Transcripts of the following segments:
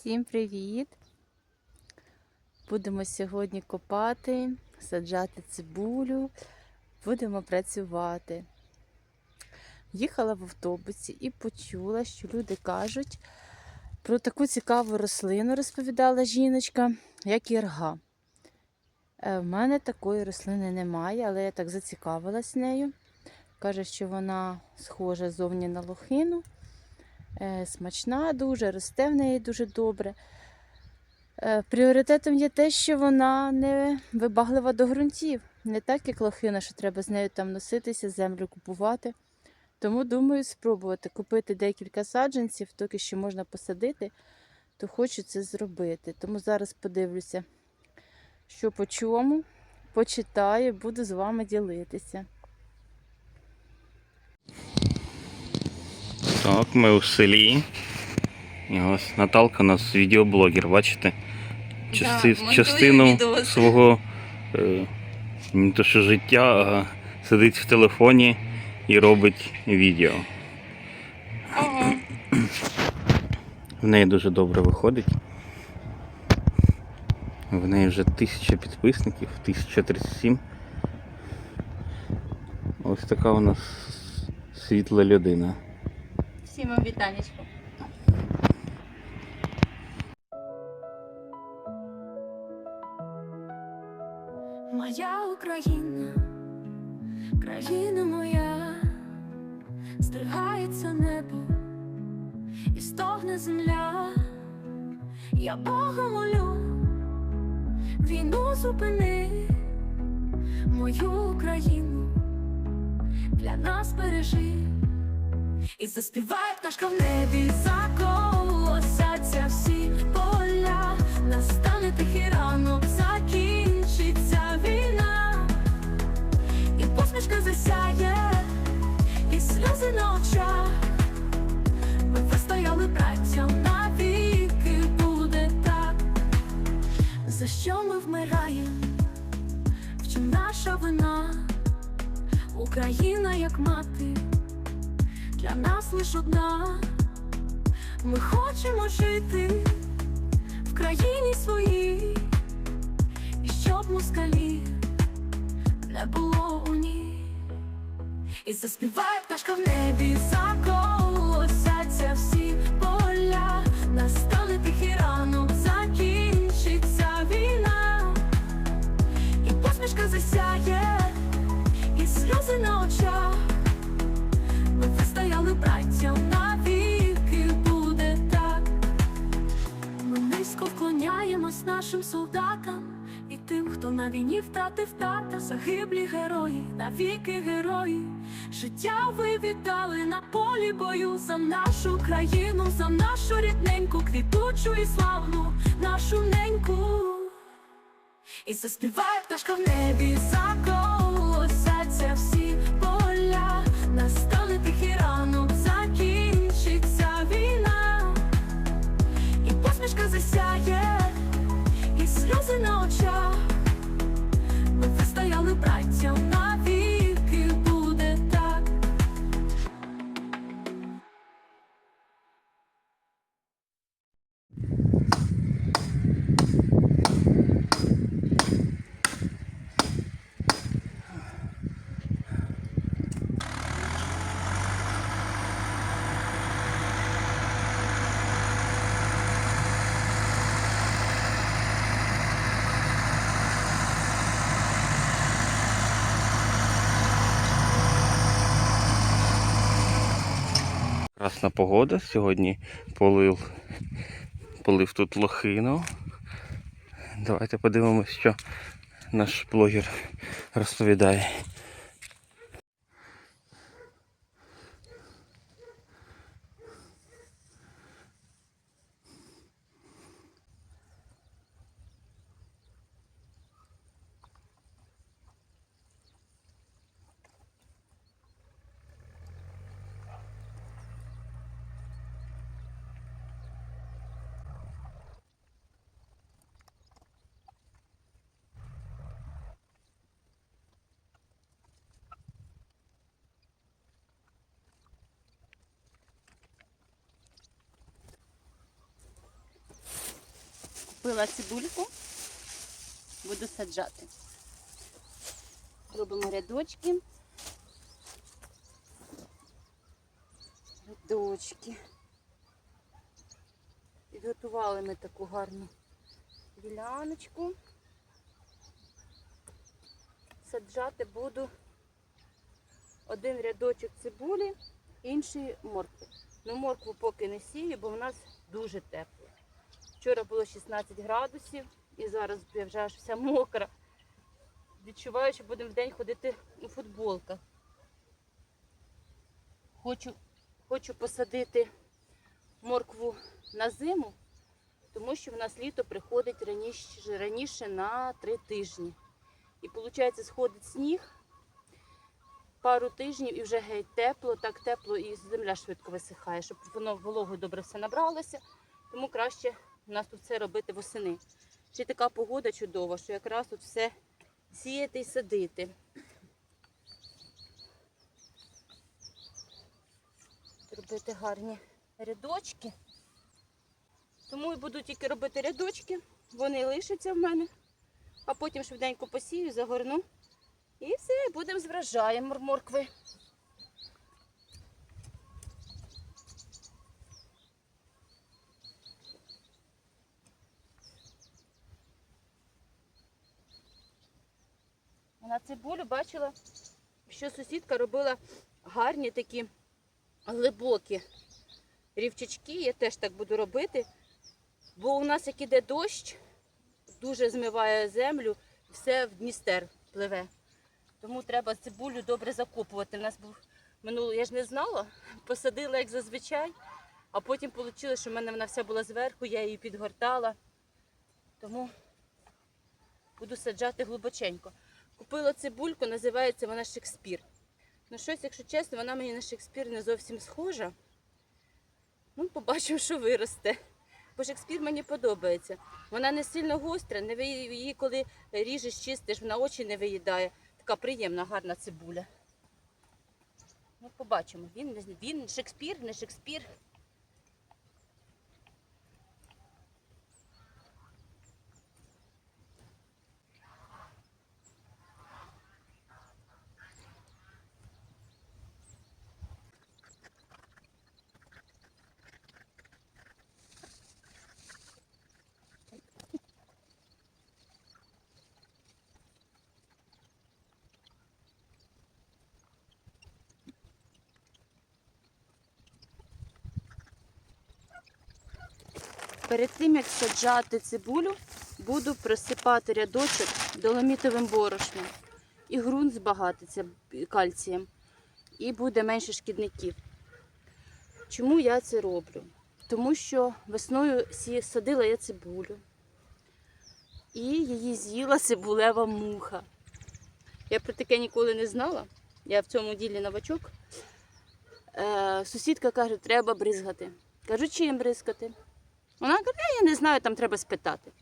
Всім привіт! Будемо сьогодні копати, саджати цибулю, будемо працювати. Їхала в автобусі і почула, що люди кажуть про таку цікаву рослину, розповідала жіночка, як ірга. Е, В мене такої рослини немає, але я так зацікавилась нею. Каже, що вона схожа зовні на лохину. Е, Смачна дуже, росте в неї дуже добре. Е, Пріоритетом є те, що вона не вибаглива до ґрунтів. Не так, як лохина, що треба з нею там носитися, землю купувати. Тому думаю спробувати купити декілька саджанців, доки що можна посадити, то хочу це зробити. Тому зараз подивлюся, що по чому, почитаю, буду з вами ділитися. Так, ми у селі. І ось Наталка у нас відеоблогер, бачите? Части, монтує частину свого е, не то що життя, а сидить в телефоні і робить відео. Ага. В неї дуже добре виходить. В неї вже тисяча підписників, 1037. Ось така у нас світла людина. Всім вам. Моя Україна, країна моя, стригається небо і стогне земля. Я Бога молю, війну зупини, мою Україну для нас бережи. І заспіває пташка в небі, заколосяться всі поля, настане тихий ранок, закінчиться війна, і посмішка засяє, і сльози на очах. Ми вистояли браттям навіки буде так. За що ми вмираємо? В чому наша вина? Україна як мати для нас лиш одна. Ми хочемо жити в країні своїй, і щоб москалі не було у ній. І заспіває пташка в небі, заколосяться всі поля, настане тихий ранок, закінчиться війна, і посмішка засяє, і сльози на очах. Ми вистояли навіки буде так. Ми низько вклоняємось нашим солдатам і тим, хто на війні втратив тата, загиблі герої, навіки герої. Життя ви віддали на полі бою за нашу країну, за нашу рідненьку, квітучу і славну, нашу неньку. І заспіває пташка в небі, заколосяться і сльози Красна погода. Сьогодні полив, полив тут лохину. Давайте подивимось, що наш блогер розповідає. Купила цибульку, буду саджати. Робимо рядочки. Рядочки. Підготували ми таку гарну діляночку. Саджати буду один рядочок цибулі, інший моркви. Ну, моркву поки не сію, бо в нас дуже тепло. Вчора було 16 градусів і зараз я вже аж вся мокра. Відчуваю, що будемо вдень ходити у футболках. Хочу, хочу посадити моркву на зиму, тому що в нас літо приходить раніше, раніше на три тижні. І виходить, сходить сніг пару тижнів і вже геть тепло, так тепло і земля швидко висихає, щоб воно вологу добре все набралося. Тому краще у нас тут все робити восени. Ще така погода чудова, що якраз тут все сіяти і садити. Робити гарні рядочки. Тому і буду тільки робити рядочки, вони лишаться в мене, а потім швиденько посію, загорну. І все, будемо з врожаєм мор- моркви. На цибулю бачила, що сусідка робила гарні такі глибокі рівчачки. Я теж так буду робити, бо у нас як іде дощ, дуже змиває землю, все в Дністер пливе. Тому треба цибулю добре закопувати. У нас був минуло, я ж не знала, посадила як зазвичай, а потім вийшло, що в мене вона вся була зверху, я її підгортала. Тому буду саджати глибоченько. Купила цибульку, називається вона Шекспір. Ну щось, якщо чесно, вона мені на Шекспір не зовсім схожа. Ну, побачимо, що виросте. Бо Шекспір мені подобається. Вона не сильно гостра, не її, коли ріжеш, чистиш, вона очі не виїдає. Така приємна, гарна цибуля. Ну, побачимо. Він, він Шекспір, не Шекспір. Перед тим, як саджати цибулю, буду присипати рядочок доломітовим борошном. І ґрунт збагатиться кальцієм. І буде менше шкідників. Чому я це роблю? Тому що весною садила я цибулю. І її з'їла цибулева муха. Я про таке ніколи не знала. Я в цьому ділі новачок. Е, сусідка каже, треба бризгати. Кажу, чим бризкати? Вона каже, я не знаю, там треба спитати.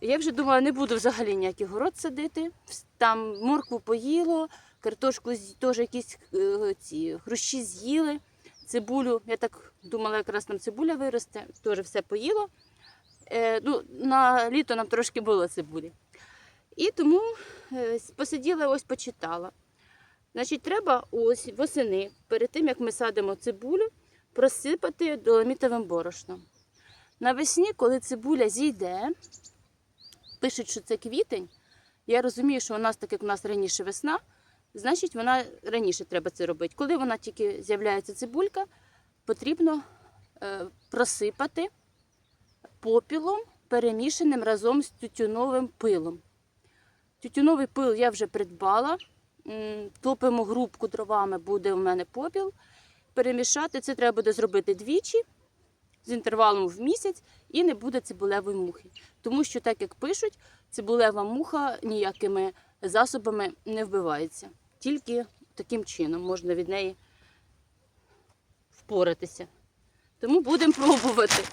Я вже думала, не буду взагалі ніякий город садити. Там моркву поїло, картошку теж якісь е, ці хрущі з'їли, цибулю. Я так думала, якраз там цибуля виросте, теж все поїло. Е, ну, на літо нам трошки було цибулі. І тому е, посиділа, ось почитала. Значить, треба ось восени, перед тим як ми садимо цибулю, просипати доломітовим борошном. Навесні, коли цибуля зійде, пишуть, що це квітень. Я розумію, що у нас, так як у нас раніше весна, значить вона раніше треба це робити. Коли вона тільки з'являється цибулька, потрібно е, просипати попілом, перемішаним разом з тютюновим пилом. Тютюновий пил я вже придбала. Топимо грубку дровами, буде у мене попіл. Перемішати це треба буде зробити двічі з інтервалом в місяць і не буде цибулевої мухи. Тому що, так як пишуть, цибулева муха ніякими засобами не вбивається. Тільки таким чином можна від неї впоратися. Тому будемо пробувати.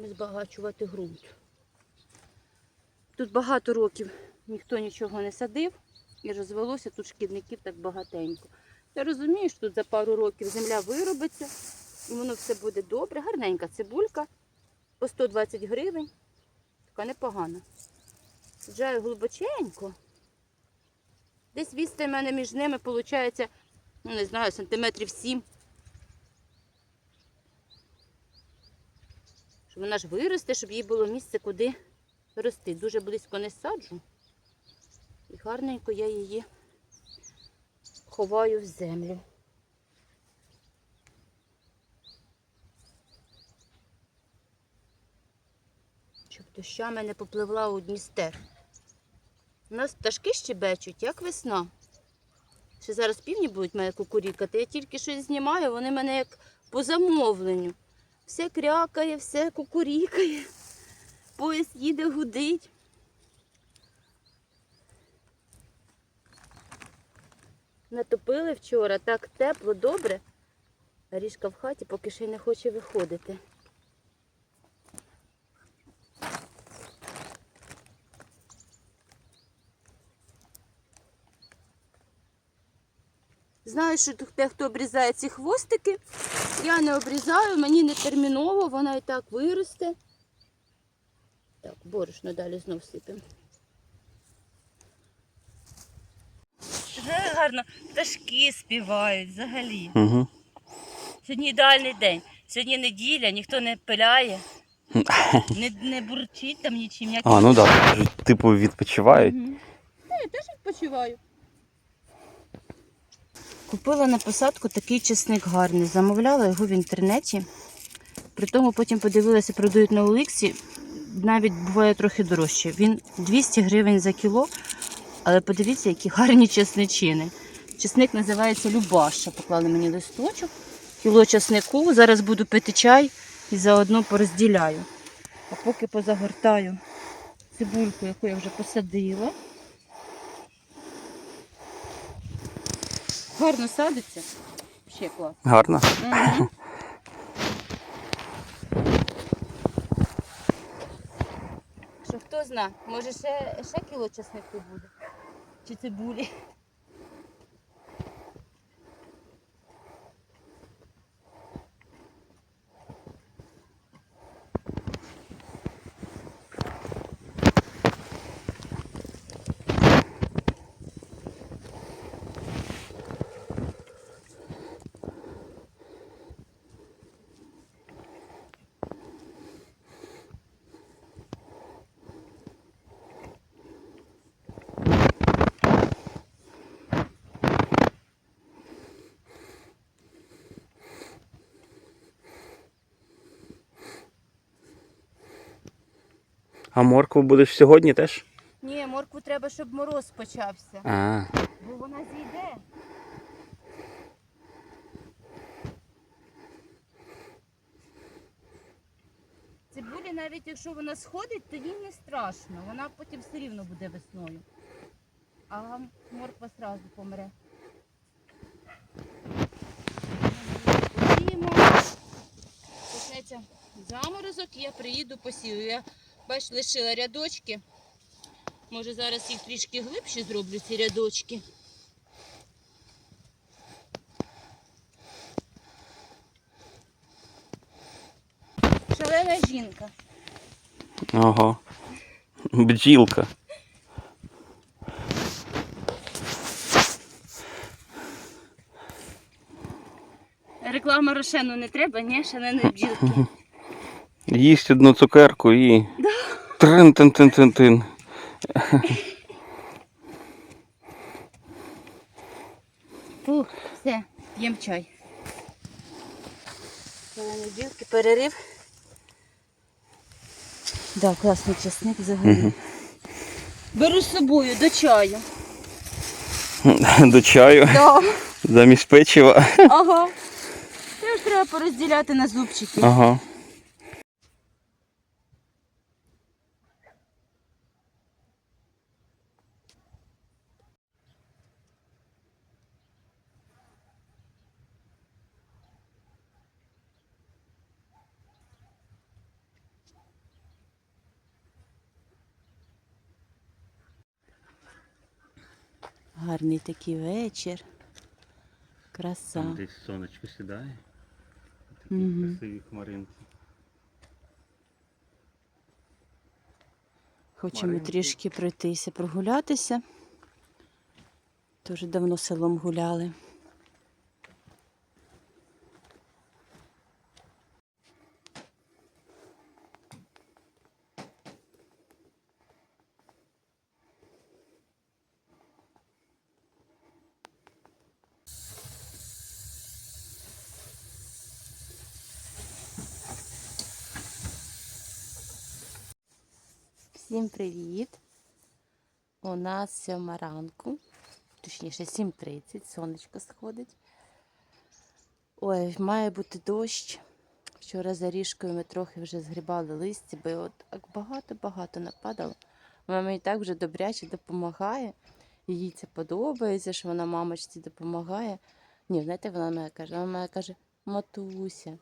Чимось збагачувати ґрунт. Тут багато років ніхто нічого не садив і розвелося тут шкідників так багатенько. Я розумію, що тут за пару років земля виробиться і воно все буде добре. Гарненька цибулька по 120 гривень. Така непогана. Саджаю глибоченько. Десь відстань в мене між ними виходить, ну не знаю, сантиметрів 7. Вона ж виросте, щоб їй було місце, куди рости. Дуже близько не саджу. І гарненько я її ховаю в землю. Щоб дощами не попливла у Дністер. У нас пташки щебечуть, як весна. Ще зараз півні будуть мене кукурікати. Я тільки щось знімаю, вони мене як по замовленню. Все крякає, все кукурікає. Поїзд їде, гудить. Натопили вчора, так тепло, добре. Ріжка в хаті поки ще й не хоче виходити. Знаю, що тут хто обрізає ці хвостики. Я не обрізаю, мені не терміново, вона і так виросте. Так, борошно далі знов сипемо. Гарно, пташки співають взагалі. Угу. Сьогодні ідеальний день. Сьогодні неділя, ніхто не пиляє, не, не бурчить там нічим. Як... А, ну так, да, типу відпочивають. Мгм. Та я теж відпочиваю. Купила на посадку такий чесник гарний. Замовляла його в інтернеті. При тому потім подивилася, продають на Оликсі. Навіть буває трохи дорожче. Він 200 гривень за кіло, але подивіться, які гарні чесничини. Чесник називається Любаша. Поклали мені листочок, кіло чеснику. Зараз буду пити чай і заодно порозділяю. А поки позагортаю цибульку, яку я вже посадила. Гарно садиться. Ще клас. Гарно. Угу. Що хто зна, може ще, ще кіло чеснику буде? Чи цибулі? А моркву будеш сьогодні теж? Ні, моркву треба, щоб мороз почався, А, бо вона зійде. Цибулі навіть якщо вона сходить, то їй не страшно. Вона потім все рівно буде весною. А морква одразу помре. Почнеться заморозок, я приїду посію. Я бач, лишила рядочки. Може зараз їх трішки глибше зроблю, ці рядочки. Шалена жінка. ого. Бджілка. Реклама Рошену не треба, ні? Шаленої бджілки. Їсть одну цукерку і. Трин тин тин тин тин Фух, все, п'ємо чай. Шалені бджілки, перерив. Да, класний чесник взагалі. Беру з собою до чаю. До чаю. Да. Замість печива. Ага. Теж треба порозділяти на зубчики. Ага. Гарний такий вечір. Краса. Там десь сонечко сідає. Такі угу. красиві хмаринки. Хочемо Хмаринки. трішки пройтися, прогулятися. Дуже давно селом гуляли. Всім привіт! У нас сьома ранку, точніше 7.30, сонечко сходить. Ой, має бути дощ. Вчора за ріжкою ми трохи вже згрібали листя, бо от так багато-багато нападало. Мама і так вже добряче допомагає. Їй це подобається, що вона мамочці допомагає. Ні, знаєте, вона мене каже, вона мене каже, матуся.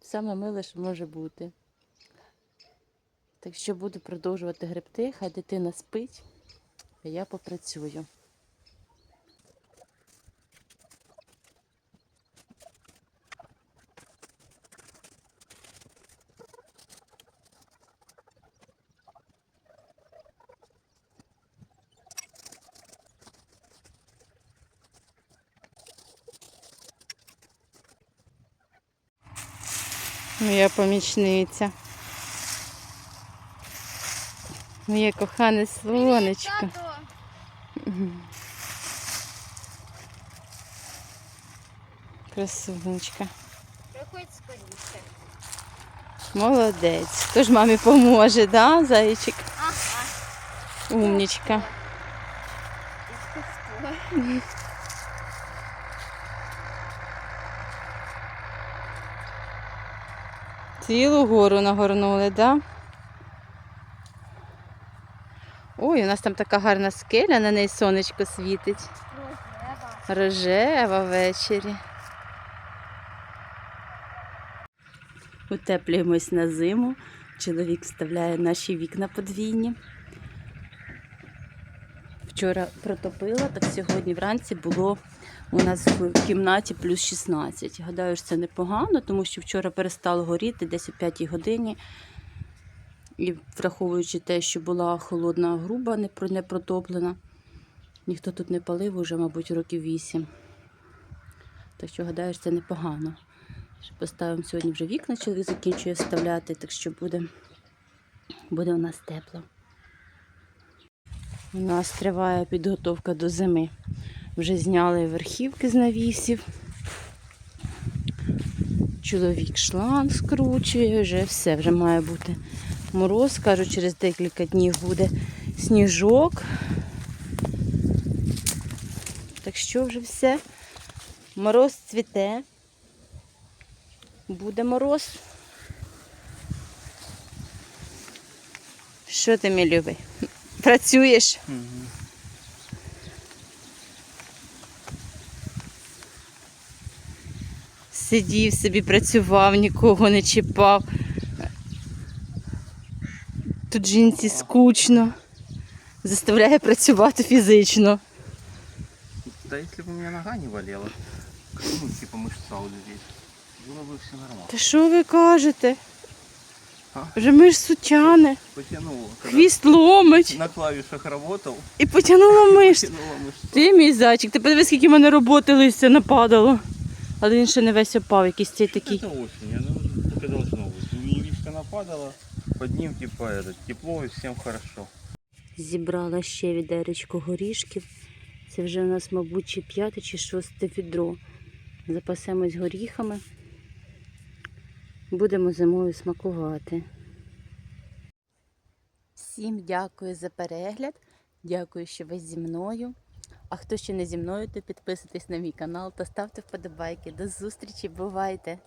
Саме миле, що може бути. Так що буду продовжувати гребти, хай дитина спить, а я попрацюю. Моя помічниця. Моє кохане сонечко. Красунечка. Приходь скоріше. Молодець. Хто ж мамі поможе, да, зайчик? Ага. Умнічка. Цілу гору нагорнули, да? Ой, у нас там така гарна скеля, на неї сонечко світить. Рожева. Рожева ввечері. Утеплюємось на зиму. Чоловік вставляє наші вікна подвійні. Вчора протопила, так сьогодні вранці було у нас в кімнаті плюс 16. Гадаю, що це непогано, тому що вчора перестало горіти десь о 5 годині. І враховуючи те, що була холодна груба, не протоплена, ніхто тут не палив уже, мабуть, років 8. Так що, гадаю, це непогано. Поставимо сьогодні вже вікна, чоловік закінчує вставляти, так що буде, буде у нас тепло. У нас триває підготовка до зими. Вже зняли верхівки з навісів. Чоловік шланг скручує, вже все, вже має бути мороз. Кажуть, через декілька днів буде сніжок. Так що вже все. Мороз цвіте. Буде мороз. Що ти, мій любий? Працюєш? Сидів собі, працював, нікого не чіпав Тут жінці скучно. Заставляє працювати фізично. Да если бы у меня нога не болела, ну, типа мышца вот здесь, было бы все нормально. Та що ви кажете? А? Вже ми ж сутяни, Потянуло. Когда хвіст ломить на клавишах работал, і потягнула мишцю. потянуло мышцу. Ти мій зайчик, ти подивись, скільки в мене роботи листя нападало. Але він ще не весь опав, якийсь цей такий. Это осень, оно так и должно быть. Листья нападало, под ним типа это, тепло и всем хорошо. Зібрала ще відеречко горішків. Це вже у нас, мабуть, чи п'яте, чи шосте відро. Запасемось горіхами. Будемо зимою смакувати. Всім дякую за перегляд. Дякую, що ви зі мною. А хто ще не зі мною, то підписуйтесь на мій канал та ставте вподобайки. До зустрічі, бувайте!